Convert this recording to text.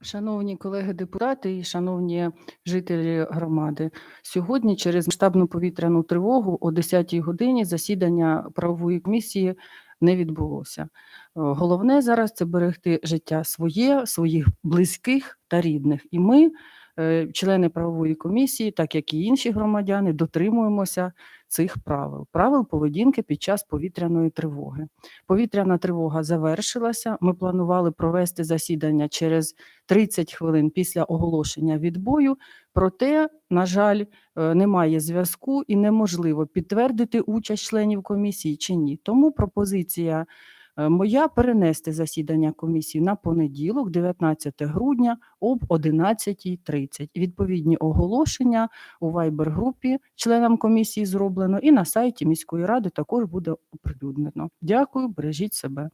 Шановні колеги депутати і шановні жителі громади, сьогодні через масштабну повітряну тривогу о 10 годині засідання правової комісії не відбулося. Головне зараз це берегти життя своє, своїх близьких та рідних. І ми, е, члени правової комісії, так як і інші громадяни, дотримуємося цих правил, правил поведінки під час повітряної тривоги. Повітряна тривога завершилася. Ми планували провести засідання через 30 хвилин після оголошення відбою. Проте, на жаль, е, немає зв'язку і неможливо підтвердити участь членів комісії чи ні. Тому пропозиція моя перенести засідання комісії на понеділок, 19 грудня об 11.30. Відповідні оголошення у вайбер-групі членам комісії зроблено і на сайті міської ради також буде оприлюднено. Дякую, бережіть себе.